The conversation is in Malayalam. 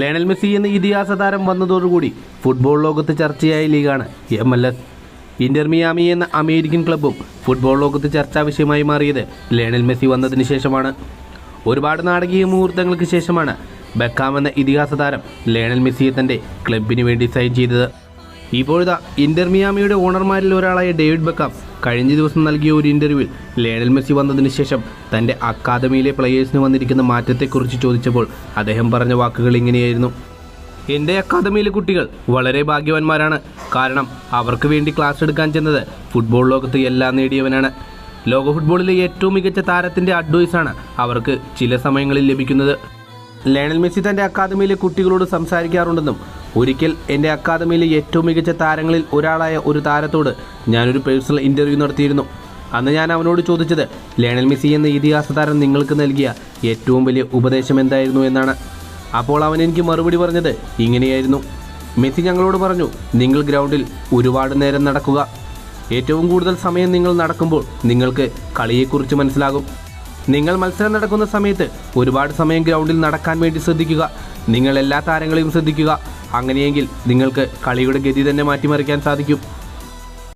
ലയണൽ മെസ്സി എന്ന ഇതിഹാസ താരം വന്നതോടുകൂടി ഫുട്ബോൾ ലോകത്ത് ചർച്ചയായ ലീഗാണ് M L S. Inter Miami എന്ന അമേരിക്കൻ ക്ലബും ഫുട്ബോൾ ലോകത്ത് ചർച്ചാ വിഷയമായി മാറിയത് ലയണൽ മെസ്സി വന്നതിന് ശേഷമാണ്. ഒരുപാട് നാടകീയ മുഹൂർത്തങ്ങൾക്ക് ശേഷമാണ് ബെക്കാം എന്ന ഇതിഹാസ താരം ലയണൽ മെസ്സിയെ തന്റെ ക്ലബിന് വേണ്ടി സൈൻ ചെയ്തത്. ഇപ്പോഴിതാ ഇന്റർ മിയാമിയുടെ ഓണർമാരിൽ ഒരാളായ ഡേവിഡ് ബെക്കാം കഴിഞ്ഞ ദിവസം നൽകിയ ഒരു ഇന്റർവ്യൂവിൽ ലയണൽ മെസ്സി വന്നതിന് ശേഷം തന്റെ അക്കാദമിയിലെ പ്ലെയേഴ്സിന് വന്നിരിക്കുന്ന മാറ്റത്തെക്കുറിച്ച് ചോദിച്ചപ്പോൾ അദ്ദേഹം പറഞ്ഞ വാക്കുകൾ ഇങ്ങനെയായിരുന്നു. എന്റെ അക്കാദമിയിലെ കുട്ടികൾ വളരെ ഭാഗ്യവാന്മാരാണ്. കാരണം അവർക്ക് വേണ്ടി ക്ലാസ് എടുക്കാൻ ചെന്നത് ഫുട്ബോൾ ലോകത്ത് എല്ലാം നേടിയവനാണ്. ലോക ഫുട്ബോളിലെ ഏറ്റവും മികച്ച താരത്തിന്റെ അഡ്വൈസാണ് അവർക്ക് ചില സമയങ്ങളിൽ ലഭിക്കുന്നത്. ലയണൽ മെസ്സി തന്റെ അക്കാദമിയിലെ കുട്ടികളോട് സംസാരിക്കാറുണ്ടെന്നും ഒരിക്കൽ എന്റെ അക്കാദമിയിലെ ഏറ്റവും മികച്ച താരങ്ങളിൽ ഒരാളായ ഒരു താരത്തോട് ഞാനൊരു പേഴ്സണൽ ഇന്റർവ്യൂ നടത്തിയിരുന്നു. അന്ന് ഞാൻ അവനോട് ചോദിച്ചത് ലയണൽ മെസ്സി എന്ന ഇതിഹാസ താരം നിങ്ങൾക്ക് നൽകിയ ഏറ്റവും വലിയ ഉപദേശം എന്തായിരുന്നു എന്നാണ്. അപ്പോൾ അവൻ എനിക്ക് മറുപടി പറഞ്ഞത് ഇങ്ങനെയായിരുന്നു. മെസ്സി ഞങ്ങളോട് പറഞ്ഞു നിങ്ങൾ ഗ്രൗണ്ടിൽ ഒരുപാട് നേരം നടക്കുക. ഏറ്റവും കൂടുതൽ സമയം നിങ്ങൾ നടക്കുമ്പോൾ നിങ്ങൾക്ക് കളിയെക്കുറിച്ച് മനസ്സിലാകും. നിങ്ങൾ മത്സരം നടക്കുന്ന സമയത്ത് ഒരുപാട് സമയം ഗ്രൗണ്ടിൽ നടക്കാൻ വേണ്ടി ശ്രദ്ധിക്കുക. നിങ്ങൾ എല്ലാ താരങ്ങളെയും ശ്രദ്ധിക്കുക. അങ്ങനെയെങ്കിൽ നിങ്ങൾക്ക് കളിയുടെ ഗതി തന്നെ മാറ്റിമറിക്കാൻ സാധിക്കും.